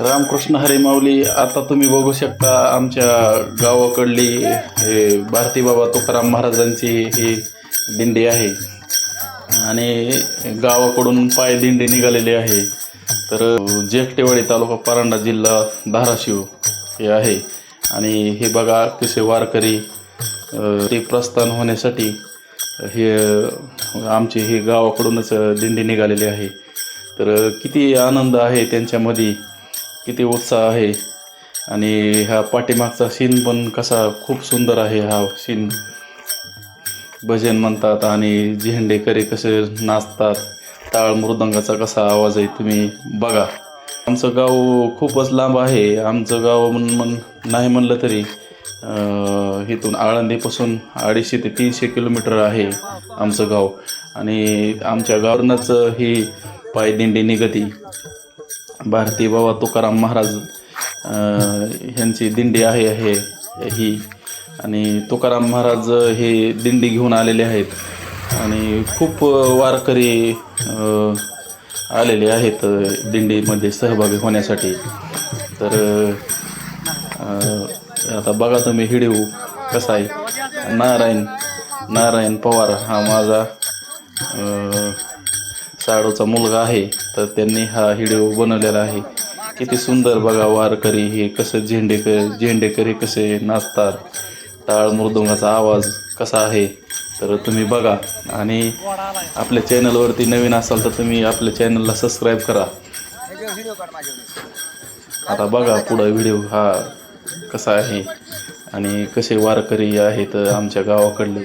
रामकृष्ण हरिमावली आता तुम्ही बघू शकता आमच्या गावाकडली हे भारती बाबा तुकाराम महाराजांची ही दिंडी आहे. आणि गावाकडून पाय दिंडी निघालेली आहे. तर जेकटेवाडी तालुका परांडा जिल्हा धाराशिव हे आहे. आणि हे बघा कसे वारकरी ते प्रस्थान होण्यासाठी हे आमची हे गावाकडूनच दिंडी निघालेली आहे. तर किती आनंद आहे त्यांच्यामध्ये. किती उत्साह आहे. आणि हा पाठीमागचा सीन पण कसा खूप सुंदर आहे हा सीन भजन म्हणतात आणि झेंडेकरी कसे नाचतात. टाळ मृदंगाचा कसा आवाज आहे तुम्ही बघा. आमचं गाव खूपच लांब आहे. आमचं गाव म्हण म्हण नाही म्हणलं तरी इथून आळंदीपासून अडीचशे ते तीनशे किलोमीटर आहे आमचं गाव. आणि आमच्या गावरूनच ही पायदिंडी निगती भारती बाबा तुकाराम महाराज ह्यांची दिंडी आहे आहे ही. आणि तुकाराम महाराज हे दिंडी घेऊन आलेले आहेत. आणि खूप वारकरी आलेले आहेत दिंडीमध्ये सहभागी होण्यासाठी. तर आता बघा तुम्ही हिडिओ कसा आहे. नारायण नारायण पवार हा माझा साडूचा मुलगा आहे तर त्यांनी हा व्हिडिओ बनवलेला आहे. किती सुंदर बघा वारकरी हे कसं झेंडेकर झेंडेकरी कसे नाचतात. टाळ मृदुंगाचा आवाज कसा आहे तर तुम्ही बघा. आणि आपल्या चॅनलवरती नवीन असाल तर तुम्ही आपल्या चॅनलला सबस्क्राईब करा. आता बघा पुढं व्हिडिओ हा कसा आहे. आणि कसे वारकरी आहेत आमच्या गावाकडले.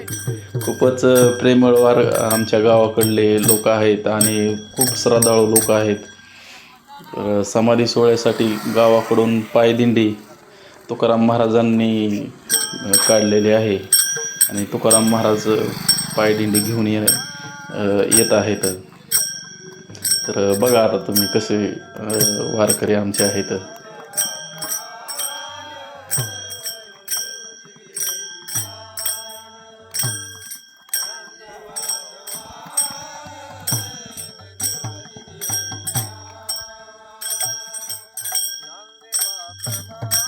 खूपच प्रेमळ वार आमच्या गावाकडले लोक आहेत आणि खूप श्रद्धाळू लोक आहेत. समाधी सोहळ्यासाठी गावाकडून पायदिंडी तुकाराम महाराजांनी काढलेली आहे. आणि तुकाराम महाराज पायदिंडी घेऊन ये येत आहेत. तर बघा आता तुम्ही कसे वारकरी आमचे आहेत. Uh-huh.